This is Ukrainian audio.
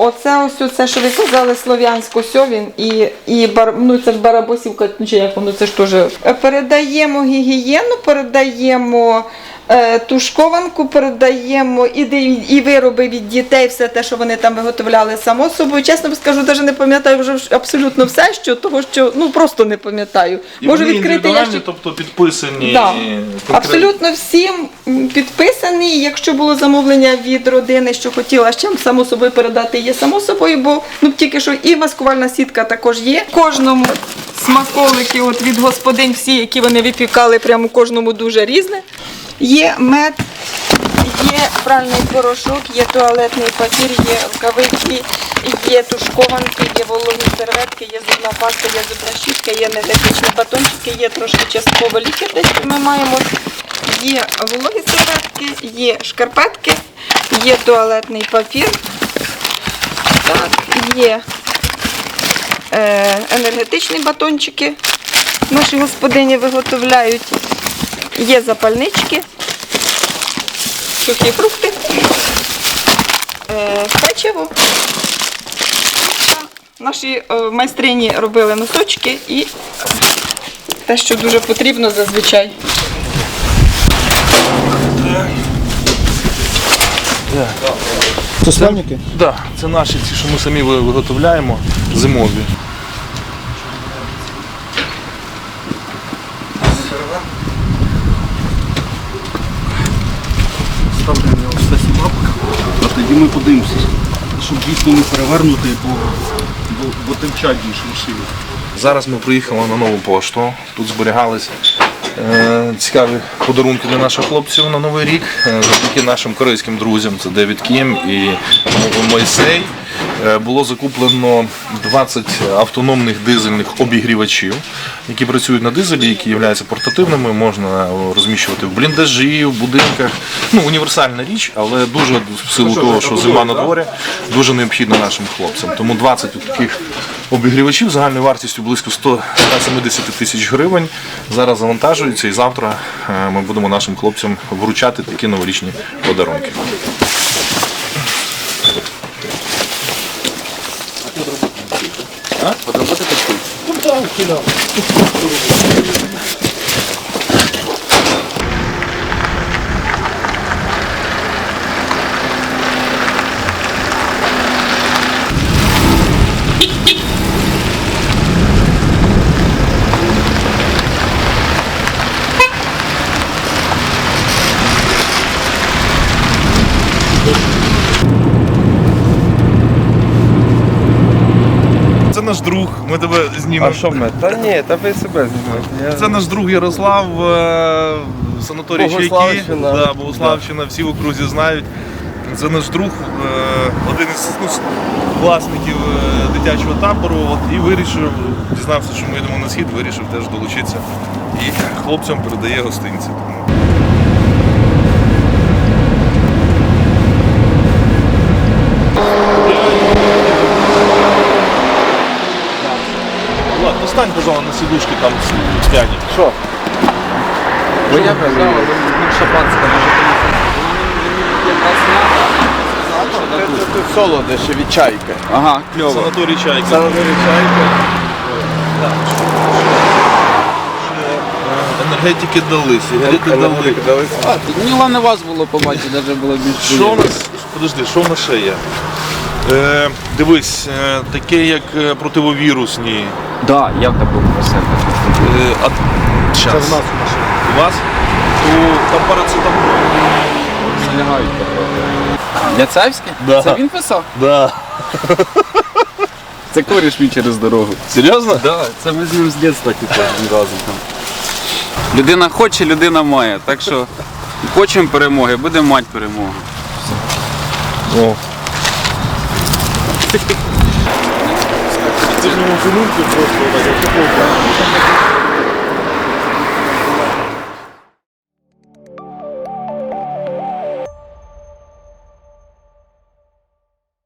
оце ось оце, що ви казали, слов'янську сьовін і, і бар, ну це ж барабосівка, ну чи як воно, це ж теж. Е, Передаємо гігієну, передаємо тушкованку, передаємо і, і вироби від дітей, все те, що вони там виготовляли само собою. Чесно скажу, навіть не пам'ятаю вже абсолютно все, що того, що ну просто не пам'ятаю. І Можу вони відкрити ящик. тобто підписані. Да. Абсолютно всім підписані. Якщо було замовлення від родини, що хотіла ще само собою передати, є само собою, бо ну тільки що і маскувальна сітка також є. Кожному смаколики от від господин, всі, які вони випікали, прямо кожному дуже різне. Є мед, є пральний порошок, є туалетний папір, є рукавиці, є тушкованки, є вологі серветки, є зубна паста, є зубна щітка, є енергетичні батончики, є трошки частково ліки, десь ми маємо. Є вологі серветки, є шкарпетки, є туалетний папір, так, є е, енергетичні батончики. Наші господині виготовляють. Є запальнички, сухі фрукти, е, печиво. Наші е, майстрині робили носочки і те, що дуже потрібно зазвичай. Це славники? Да, це наші, ці, що ми самі виготовляємо, зимові. Ставте мені ось ця сімапка, тоді ми подивимося, щоб дійсно не перевернути, бо, бо, бо тимчать більше машини. Зараз ми приїхали на нову пошту. Тут зберігались е, цікаві подарунки для наших хлопців на Новий рік. Е, завдяки нашим корейським друзям, це Девід Кім і Мойсей. Е, було закуплено 20 автономних дизельних обігрівачів, які працюють на дизелі, які являються портативними, можна розміщувати в бліндажі, в будинках. Ну, універсальна річ, але дуже в силу того, що зима на дворі, дуже необхідна нашим хлопцям. Тому 20 таких обігрівачів загальною вартістю близько 100 170 тисяч гривень. Зараз завантажуються і завтра е, ми будемо нашим хлопцям вручати такі новорічні подарунки. Це наш друг, ми тебе знімемо. А що ми? Та ні, та ви себе знімаєте. Це наш друг Ярослав, е, санаторій Чайки, Богославщина. да, Богославщина, всі в окрузі знають. Це наш друг, е, один із ну, власників е, дитячого табору. От, і вирішив, дізнався, що ми йдемо на схід, вирішив теж долучитися. І хлопцям передає гостинці. Тому Влад, достань, пожалуйста, на сидушки там стяні. Що? Бо я казав, він шампанське може Це тут солодощі від чайки. Ага, кльово. Санаторій чайки. Санаторій чайки. Енергетики дали, сигарети дали. А, тут мені головне вас було побачити, навіть було більш Що у нас? Подожди, що в нас ще є? Е, дивись, е, таке як е, противовірусні. Да, я в такому просив. Е, а. Це в нас у машині. У вас? То там парацетамол. Залягають потрохи. Яцевське? Да. Це він писав? Да. Це коріш мій через дорогу. Серйозно? Да, це ми з ним з дитинства типу, разом там. Людина хоче, людина має. Так що хочемо перемоги, будемо мати перемогу. О. Це ж не просто.